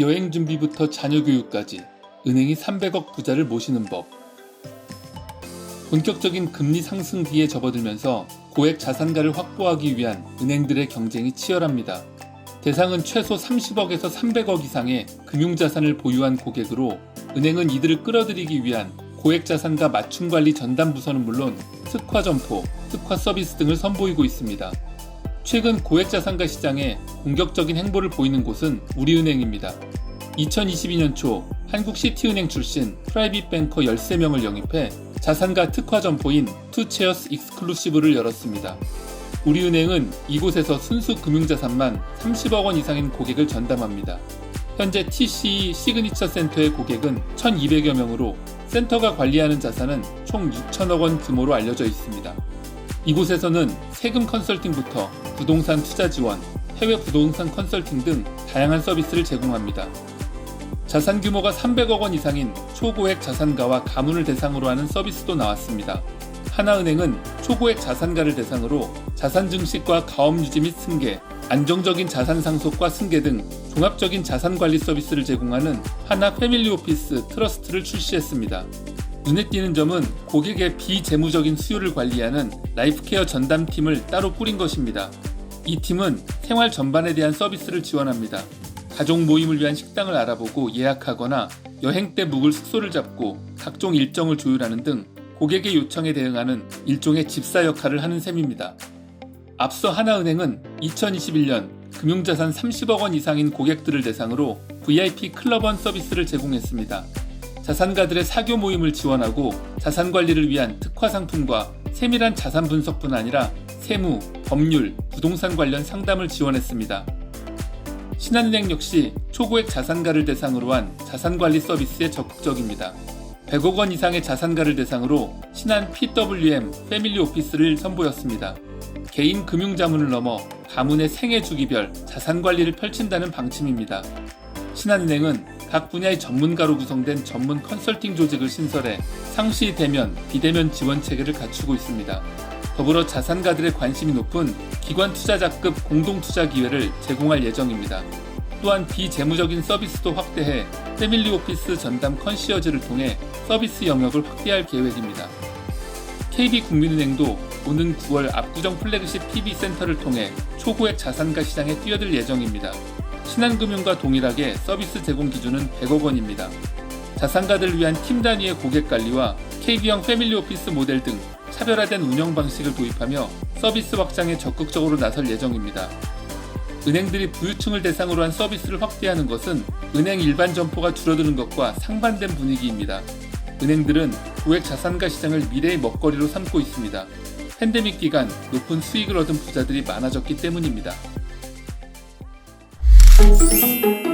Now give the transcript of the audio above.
여행 준비부터 자녀 교육까지 은행이 300억 부자를 모시는 법. 본격적인 금리 상승기에 접어들면서 고액 자산가를 확보하기 위한 은행들의 경쟁이 치열합니다. 대상은 최소 30억에서 300억 이상의 금융자산을 보유한 고객으로 은행은 이들을 끌어들이기 위한 고액 자산가 맞춤 관리 전담 부서는 물론 특화 점포, 특화 서비스 등을 선보이고 있습니다. 최근 고액 자산가 시장에 공격적인 행보를 보이는 곳은 우리은행입니다. 2022년 초 한국 시티은행 출신 프라이빗 뱅커 13명을 영입해 자산가 특화 점포인 투체어스 익스클루시브를 열었습니다. 우리은행은 이곳에서 순수 금융자산만 30억 원 이상인 고객을 전담합니다. 현재 TCE 시그니처 센터의 고객은 1,200여 명으로 센터가 관리하는 자산은 총 6천억 원 규모로 알려져 있습니다. 이곳에서는 세금 컨설팅부터 부동산 투자 지원, 해외 부동산 컨설팅 등 다양한 서비스를 제공합니다. 자산 규모가 300억 원 이상인 초고액 자산가와 가문을 대상으로 하는 서비스도 나왔습니다. 하나은행은 초고액 자산가를 대상으로 자산 증식과 가업 유지 및 승계, 안정적인 자산 상속과 승계 등 종합적인 자산 관리 서비스를 제공하는 하나 패밀리 오피스 트러스트를 출시했습니다. 눈에 띄는 점은 고객의 비재무적인 수요를 관리하는 라이프케어 전담팀을 따로 꾸린 것입니다. 이 팀은 생활 전반에 대한 서비스를 지원합니다. 가족 모임을 위한 식당을 알아보고 예약하거나 여행 때 묵을 숙소를 잡고 각종 일정을 조율하는 등 고객의 요청에 대응하는 일종의 집사 역할을 하는 셈입니다. 앞서 하나은행은 2021년 금융자산 30억 원 이상인 고객들을 대상으로 VIP 클럽원 서비스를 제공했습니다. 자산가들의 사교 모임을 지원하고 자산 관리를 위한 특화 상품과 세밀한 자산 분석뿐 아니라 세무, 법률, 부동산 관련 상담을 지원했습니다. 신한은행 역시 초고액 자산가를 대상으로 한 자산 관리 서비스에 적극적입니다. 100억 원 이상의 자산가를 대상으로 신한 PWM 패밀리 오피스를 선보였습니다. 개인 금융 자문을 넘어 가문의 생애 주기별 자산 관리를 펼친다는 방침입니다. 신한은행은 각 분야의 전문가로 구성된 전문 컨설팅 조직을 신설해 상시 대면, 비대면 지원 체계를 갖추고 있습니다. 더불어 자산가들의 관심이 높은 기관 투자자급 공동 투자 기회를 제공할 예정입니다. 또한 비재무적인 서비스도 확대해 패밀리 오피스 전담 컨시어즈를 통해 서비스 영역을 확대할 계획입니다. KB국민은행도 오는 9월 압구정 플래그십 PB 센터를 통해 초고액 자산가 시장에 뛰어들 예정입니다. 신한금융과 동일하게 서비스 제공 기준은 100억 원입니다. 자산가들을 위한 팀 단위의 고객 관리와 KB형 패밀리 오피스 모델 등 차별화된 운영 방식을 도입하며 서비스 확장에 적극적으로 나설 예정입니다. 은행들이 부유층을 대상으로 한 서비스를 확대하는 것은 은행 일반 점포가 줄어드는 것과 상반된 분위기입니다. 은행들은 고액 자산가 시장을 미래의 먹거리로 삼고 있습니다. 팬데믹 기간 높은 수익을 얻은 부자들이 많아졌기 때문입니다. thank you